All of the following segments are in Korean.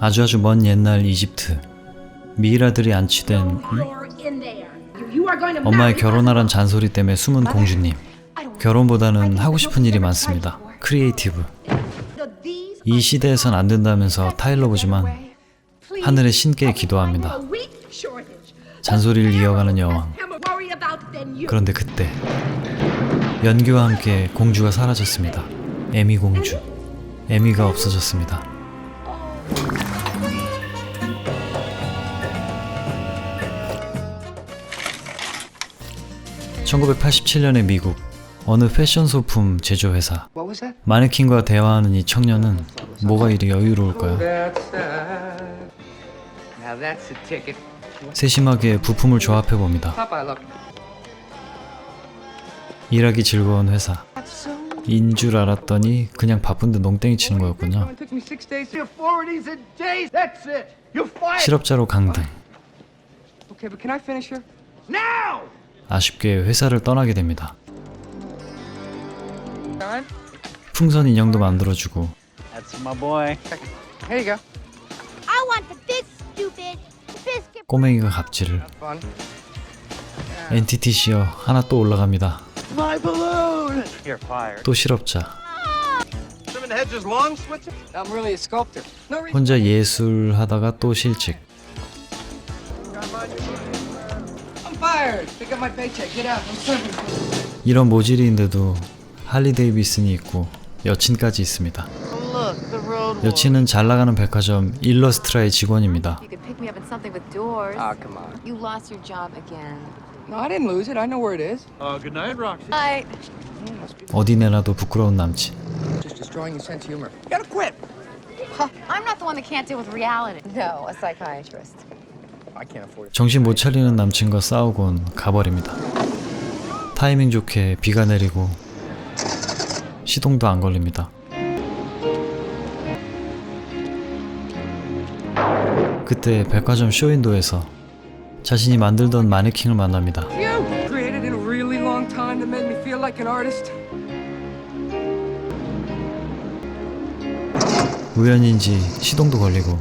아주 아주 먼 옛날 이집트. 미이라들이 안치된 음? 엄마의 결혼하란 잔소리 때문에 숨은 공주님. 결혼보다는 하고 싶은 일이 많습니다. 크리에이티브. 이 시대에선 안 된다면서 타일러 보지만 하늘의 신께 기도합니다. 잔소리를 이어가는 여왕. 그런데 그때 연기와 함께 공주가 사라졌습니다. 에미 공주. 에미가 없어졌습니다 1987년의 미국 어느 패션 소품 제조 회사 What was that? 마네킹과 대화하는 이 청년은 뭐가 이리 여유로울까요? Outside. Now that's a ticket. 세심하게 부품을 조합해 봅니다. 일하기 즐거운 회사. 인 줄 알았더니 그냥 바쁜데 농땡이 치는 거였군요. It took me six days. to- Four of these a day. That's it. You're fired 실업자로 강등. 아쉽게 회사를 떠나게 됩니다. 풍선 인형도 만들어주고 That's my boy. Here you go. I want the big stupid biscuit. 꼬맹이가 갑질을. 엔티티 시어 하나 또 올라갑니다. My balloon. You're fired. 또 실업자. 혼자 예술 하다가 또 실직. Fired. Pick up my paycheck. Get out. I'm serving. 이런 모질이인데도 할리 데이비슨이 있고 여친까지 있습니다. Look, the road. 여친은 잘 나가는 백화점 일러스트라의 직원입니다. You could pick me up in something with doors. Ah, come on. you lost your job again. No, I didn't lose it. I know where it is. Uh, good night, Roxy. I. 어디 내놔도 부끄러운 남친. Just destroying your sense of humor. You gotta quit. I'm not the one that can't deal with reality. No, a psychiatrist. 정신 못 차리는 남친과 싸우곤 가버립니다. 타이밍 좋게 비가 내리고 시동도 안 걸립니다. 그때 백화점 쇼윈도에서 자신이 만들던 마네킹을 만납니다. 우연인지 시동도 걸리고.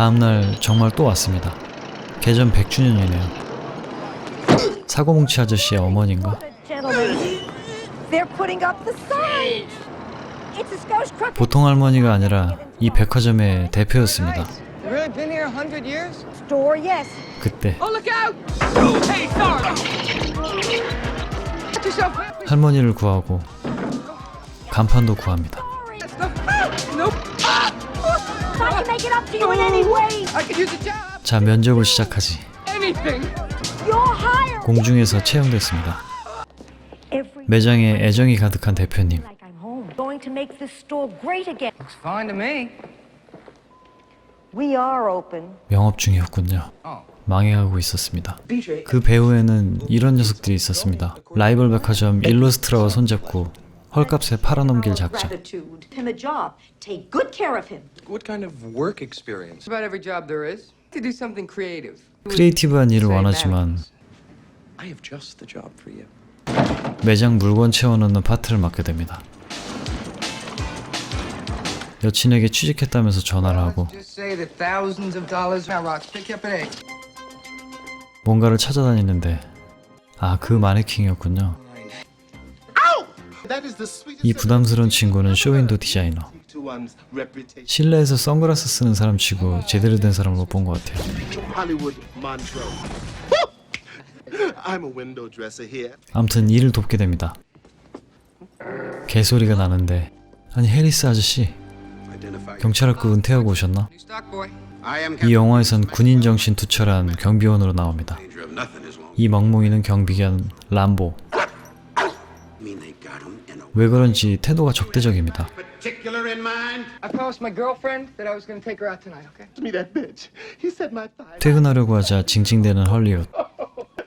다음날 정말 또 왔습니다. 개점 100주년이네요. 사고뭉치 아저씨의 어머니인가? Gentlemen, they're putting up the sign. It's a Scotch crooked 보통 할머니가 아니라 이 백화점의 대표였습니다. You really been here a hundred years? store, yes. 그때 Oh. 할머니를 구하고 간판도 구합니다. It up to you in any way. I could use a job. 자 면접을 시작하지. Anything. You're hired. 공중에서 채용됐습니다. 매장에 애정이 가득한 대표님. like I'm home. Going to make this store great again. Looks fine to me. We are open. 영업 중이었군요. Oh. 망해가고 있었습니다. 그 배후에는 이런 녀석들이 있었습니다. 라이벌 백화점 일러스트라와 손잡고 헐값에 팔아넘길 작전. Gratitude. Him a job. Take good care of him. What kind of work experience? It's about every job there is. To do something creative. 크리에이티브한 일을 원하지만 I have just the job for you. 매장 물건 채워넣는 파트를 맡게 됩니다. 여친에게 취직했다면서 전화를 하고 Just say that thousands of dollars. Now, Rox, pick you up at eight. 뭔가를 찾아다니는데 아 그 마네킹이었군요. 이 부담스러운 친구는 쇼윈도 디자이너. 실내에서 선글라스 쓰는 사람 치고 제대로 된 사람을 못 본 것 같아요. Hollywood Montreux. I'm a window dresser here. 아무튼 일을 돕게 됩니다. 개소리가 나는데 아니 해리스 아저씨 경찰학교 은퇴하고 오셨나? 이 영화에선 군인 정신 투철한 경비원으로 나옵니다. 이 멍뭉이는 경비견 람보. 왜 그런지 태도가 적대적입니다. 퇴근하려고 하자 징징대는 헐리우드.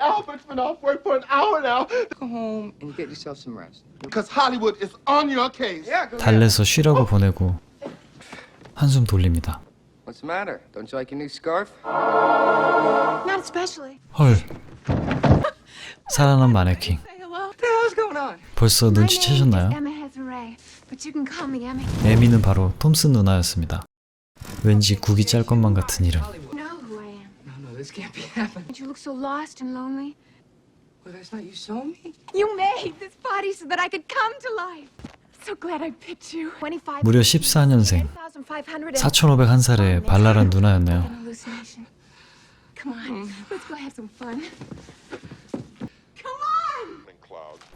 Albert's been off work for an hour now. Go home and get yourself some rest. Because Hollywood is on your case. Yeah, go ahead. 달래서 쉬라고 보내고 한숨 돌립니다. What's the matter? Don't you like your new scarf? Not especially. 헐. 살아난 마네킹. 벌써 눈치채셨나요? 에미는 바로 톰슨 누나였습니다. 왠지 국이 짤 것만 같은 이름. You know who I am. No, no, this can't be happening. Did you look so lost and lonely? Well, that's not you saw me. You made this body so that I could come to life. So glad I picked you. 25. 무려 14년생, 10,500. 4,501살의 발랄한 누나였네요. An hallucination. Come on, let's go have some fun. Come on!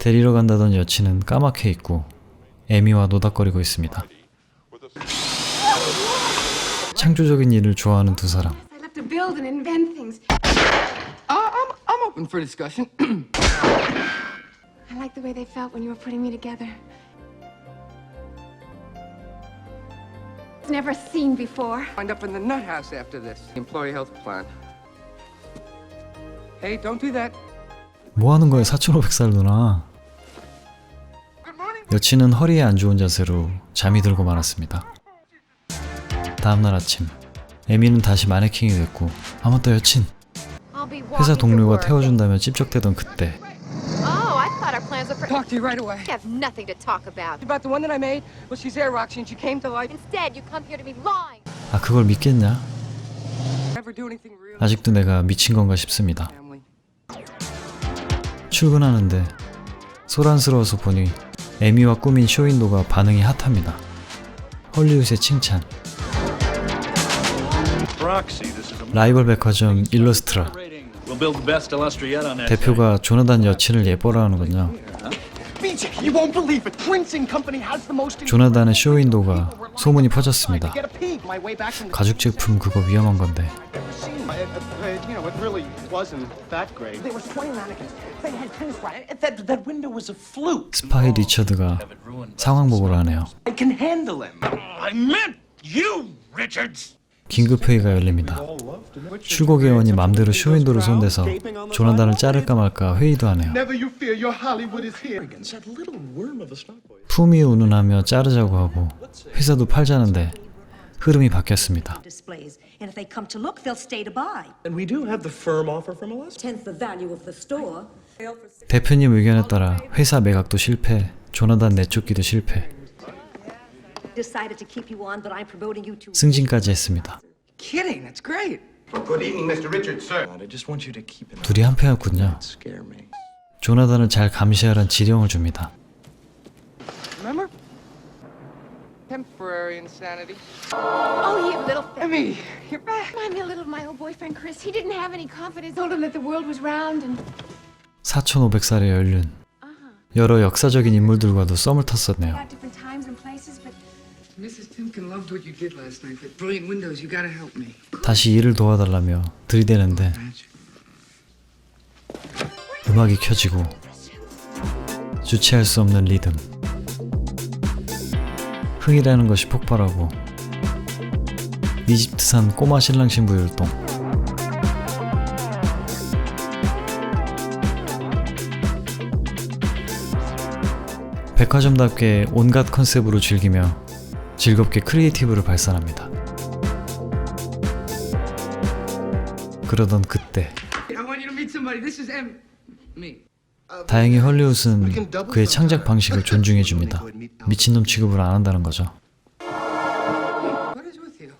데리러 간다던 여친은 까맣게 있고 에미와 노닥거리고 있습니다. 창조적인 일을 좋아하는 두 사람. I love to build and invent things. Uh, I'm, I'm open for discussion. I like the way they felt when you were putting me together. Never seen before. Wind up in the nut house after this. Employee health plan. Hey, don't do that. 뭐 하는 거야 4,500살 누나. 여친은 허리에 안 좋은 자세로 잠이 들고 말았습니다. 다음날 아침 에미는 다시 마네킹이 됐고 아 맞다 여친 회사 동료가. 태워준다며 찝적대던 그때 Oh, I thought our plans were for. Talk to you right away. I have nothing to talk about. About the one that I made? Well, she's there, Roxy, and she came to life. Instead, you come here to be lying. 아 그걸 믿겠냐? Never do anything real. 아직도 내가 미친 건가 싶습니다. 출근하는데 소란스러워서 보니 에미와 꾸민 쇼윈도가 반응이 핫합니다. 헐리우드의 칭찬. 라이벌 백화점 일러스트라. 대표가 조나단 여친을 예뻐라 하는군요. 조나단의 쇼윈도가 소문이 퍼졌습니다. Get a peek my way back from the 가죽 제품 그거 위험한 건데 Uh, uh, you know, it really wasn't that great. There was 20 mannequins. They had pins right. That that window was a fluke. 스파이 리처드가 상황 보고를 하네요. I can handle him. I meant you, Richards. 긴급 회의가 열립니다. 출고 개원이 맘대로 쇼윈도를 손대서 조나단을 자를까 말까 회의도 하네요. 품위 운운하며 자르자고 하고 회사도 팔자는데 흐름이 바뀌었습니다. 대표님 의견에 따라 회사 매각도 실패, 조나단 내쫓기도 실패, Decided to keep you on, but I'm promoting you to. 승진까지 했습니다. Kidding, that's great. Good evening, Mr. Richards, sir. I just want you to keep it. 둘이 한패였군요. Scare me. 조나단을 잘 감시하란 지령을 줍니다. Remember? Temporary insanity. Oh, you little thing. Emmy, you're back. Remind me a little of my old boyfriend, Chris. He didn't have any confidence. Told him that the world was round and 4,500살의 연륜, 여러 역사적인 인물들과도 썸을 탔었네요. 다시 일을 도와달라며 들이대는데. 음악이 켜지고 주체할 수 없는 리듬 흥이라는 것이 폭발하고 이집트산 꼬마 신랑 신부 율동 백화점답게 온갖 컨셉으로 즐기며 즐겁게 크리에이티브를 발산합니다. 그러던 그때 I want you to meet somebody. This is Em. Me. 다행히 헐리우드는 그의 창작 방식을 존중해 줍니다. 미친놈 취급을 안 한다는 거죠. What is with you?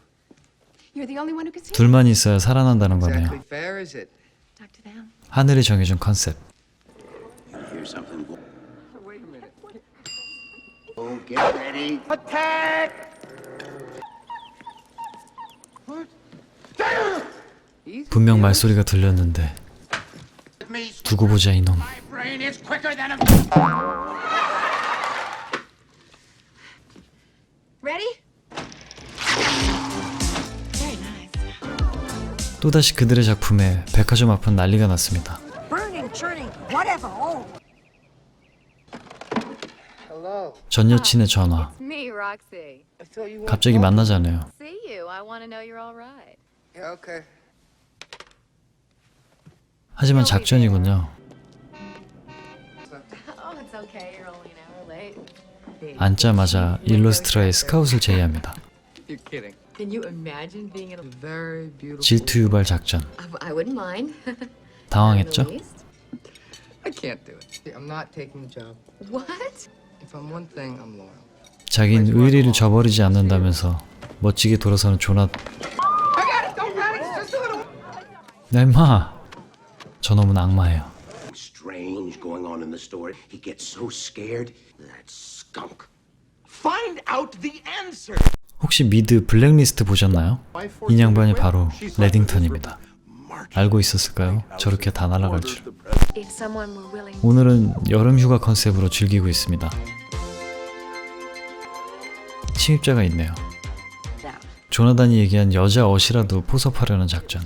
you're the only one who can see. 둘만 있어야 살아난다는 거네요. 하늘이 정해준 컨셉. Here's something. Wait a minute. Oh, get ready. Attack! 분명 말소리가 들렸는데 두고 보자 이놈. 또다시 그들의 작품에 백화점 앞은 난리가 났습니다. 전 여친의 전화. Me, Roxy. I thought you. 갑자기 만나자네요. See you. I want to know you're all right. Yeah, okay. 하지만 작전이군요. Oh, it's okay. You're only an hour late. 앉자마자 일러스트라의 스카웃을 제의합니다. You're kidding. Can you imagine being in a? Very beautiful. 질투 유발 작전. 당황했죠? 자긴 의리를 저버리지 않는다면서 멋지게 돌아서는 조나 I got it. Don't panic. It's just a little. 야 임마 저놈은 악마예요 strange going on in the store. He gets so scared. That skunk. Find out the answer. 혹시 미드 블랙리스트 보셨나요? 이 양반이 바로 레딩턴입니다 알고 있었을까요? 저렇게 다 날아갈 줄 If someone were willing 오늘은 여름 휴가 컨셉으로 즐기고 있습니다 침입자가 있네요 조나단이 얘기한 여자 옷이라도 포섭하려는 작전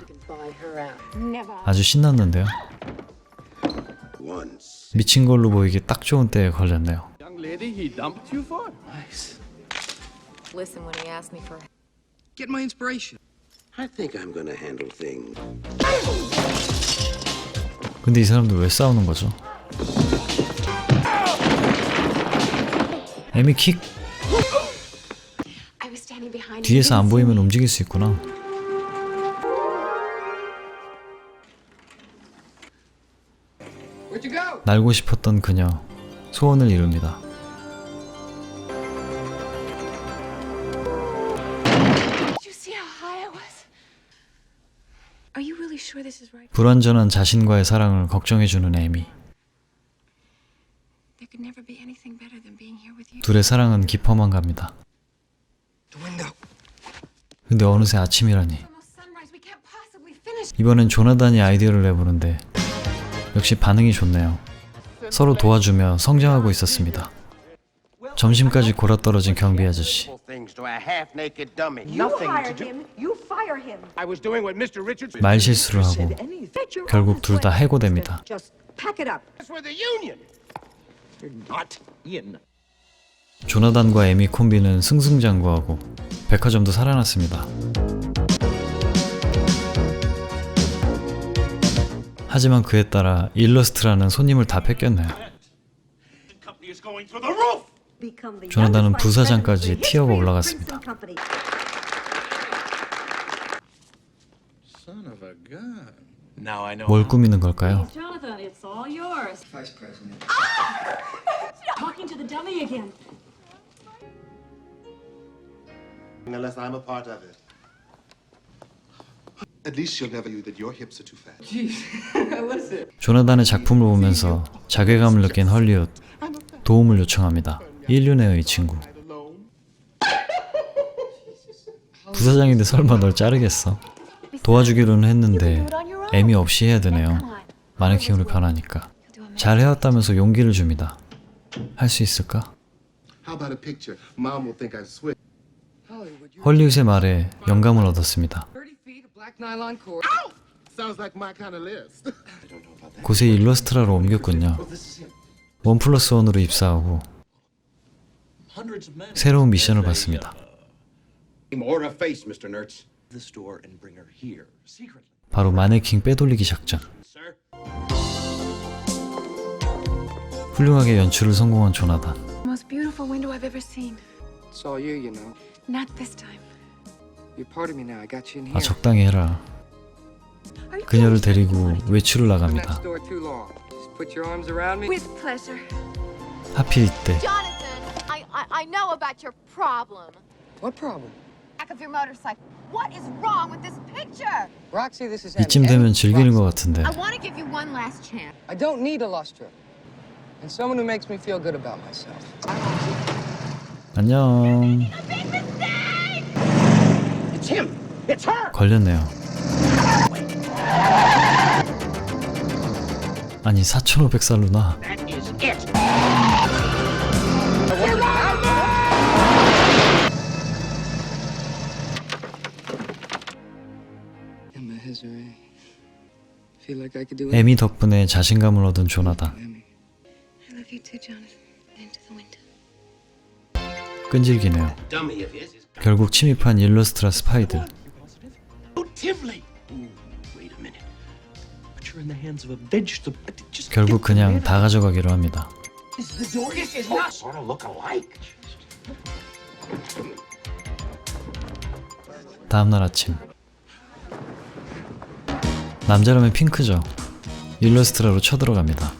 아주 신났는데요. 미친 걸로 보이기 딱 좋은 때에 걸렸네요 Get my inspiration. I think I'm gonna handle things. 근데 이 사람들 왜 싸우는 거죠? 에미 킥 뒤에서 안 보이면 움직일 수 있구나? 날고 싶었던 그녀 소원을 이룹니다 불완전한 자신과의 사랑을 걱정해주는 에미 There could never be anything better than being here with you. 둘의 사랑은 깊어만 갑니다 The window. 근데 어느새 아침이라니 Almost sunrise. We can't possibly finish. 이번엔 조나단이 아이디어를 내보는데 역시 반응이 좋네요 서로 도와주며 성장하고 있었습니다 점심까지 골아 떨어진 경비 아저씨 말 실수를 하고 결국 둘 다. 해고됩니다 Just pack it up. for the union. You're not in. 조나단과 에미 콤비는 승승장구하고 백화점도 살아났습니다. 하지만 그에 따라 일러스트라는 손님을 다 뺏겼네요. 조나단은 부사장까지 티어가 올라갔습니다. Princeton Company. Son of a gun. Now I know. 뭘 꾸미는 걸까요? Jonathan, it's all yours. Vice President. Talking to the dummy again. Unless I'm a part of it. At least she'll never you that your hips are too fat. Jeez. Listen. 조나단의 작품을 보면서 자괴감을 느낀 헐리우드 도움을 요청합니다. 이 친구. 부사장인데 설마 널 자르겠어? 도와주기로는 했는데 애미 없이 해야 되네요. 마네킹으로 변하니까. 잘 해왔다면서 용기를 줍니다. 할 수 있을까? 헐리우드의 말에 영감을 얻었습니다. 30 feet of black nylon cord. Sounds like my kind of list. 곳에 일러스트라로 옮겼군요. 원 플러스 원으로 입사하고. 새로운 미션을 받습니다. Or a face, Mr. Nertz. The store and bring her here secretly. 바로 마네킹 빼돌리기 작전. Sir? 훌륭하게 연출을 성공한 조나단. Most beautiful window I've ever seen. It's all you, you know. Not this time. You're part of me now. I got you in 아 here. 적당히 해라. 그녀를 데리고 외출을 나갑니다. next door too long. Just put your arms around me. With pleasure. 하필 이때 I, know about your problem. What problem? Back of your motorcycle. What is wrong with this picture? Roxy, this is 이쯤. 되면 즐기는 것. 같은데 I want to give you one last chance. I don't need a lost trip. And someone who makes me feel good about myself. 안녕 It's him. It's her. 걸렸네요. 아니 4,500살로나 That is it. 에미 덕분에 자신감을 얻은 window. 끈질기네요. 결국 침입한 일러스트라 스파이들 결국 그냥 다 가져가기로 합니다. 다음날 아침 남자라면 핑크죠. 일러스트라로 쳐들어갑니다.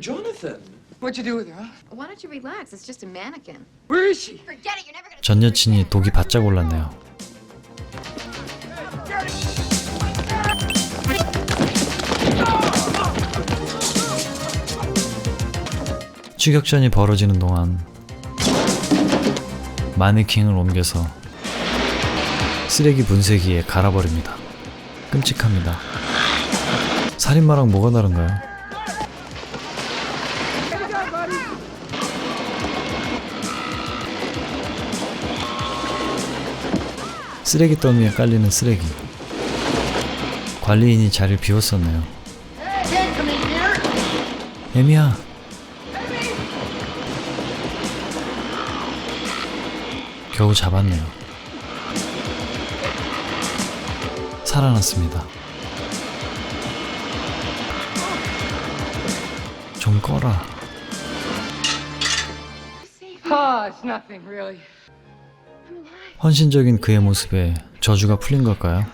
Jonathan, What'd you do with her, huh? Why don't you relax? It's just a mannequin. Where is she? Forget it. You're never gonna. 전 여친이 독이 바짝 올랐네요. 추격전이 벌어지는 동안 마네킹을 옮겨서 쓰레기 분쇄기에 갈아버립니다. 끔찍합니다. 살인마랑 뭐가 다른가요? 쓰레기 더미에 깔리는 쓰레기. 관리인이 자리를 비웠었네요. 에미야. 겨우 잡았네요. 살아났습니다. 좀 꺼라. Really. 헌신적인 그의 모습에 저주가 풀린 걸까요?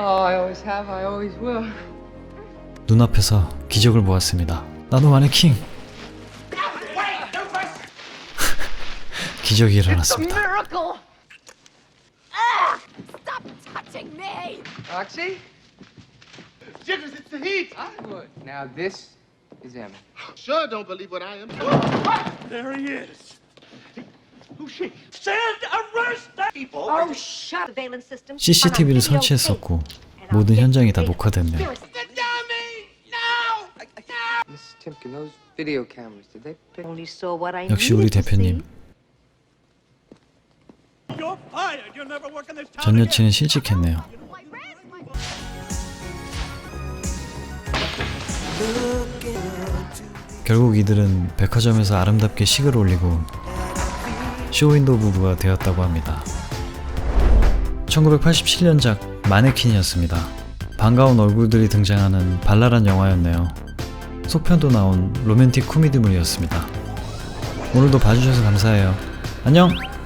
Oh. 눈앞에서 기적을 보았습니다. 나도 마네킹. 기적이 일어났습니다. Ah! Touching me. Roxy? Jiggers, it's the heat. I would. Now, this is Emma. Sure don't believe what I am. There he is. Who's she? Send arrest that people. Oh, shut surveillance system. CCTV를 설치했었고 모든 현장이 다 녹화됐네요. Miss Timken, those video cameras, did they pick? Only saw what I 역시 우리. 대표님 You're fired. You're never working this town 전. 여친은 실직했네요. 결국 이들은 백화점에서 아름답게 식을 올리고 쇼윈도우 부부가 되었다고 합니다. 1987년작 마네킹이었습니다. 반가운 얼굴들이 등장하는 발랄한 영화였네요. 속편도 나온 로맨틱 코미디물이었습니다. 오늘도 봐주셔서 감사해요. 안녕!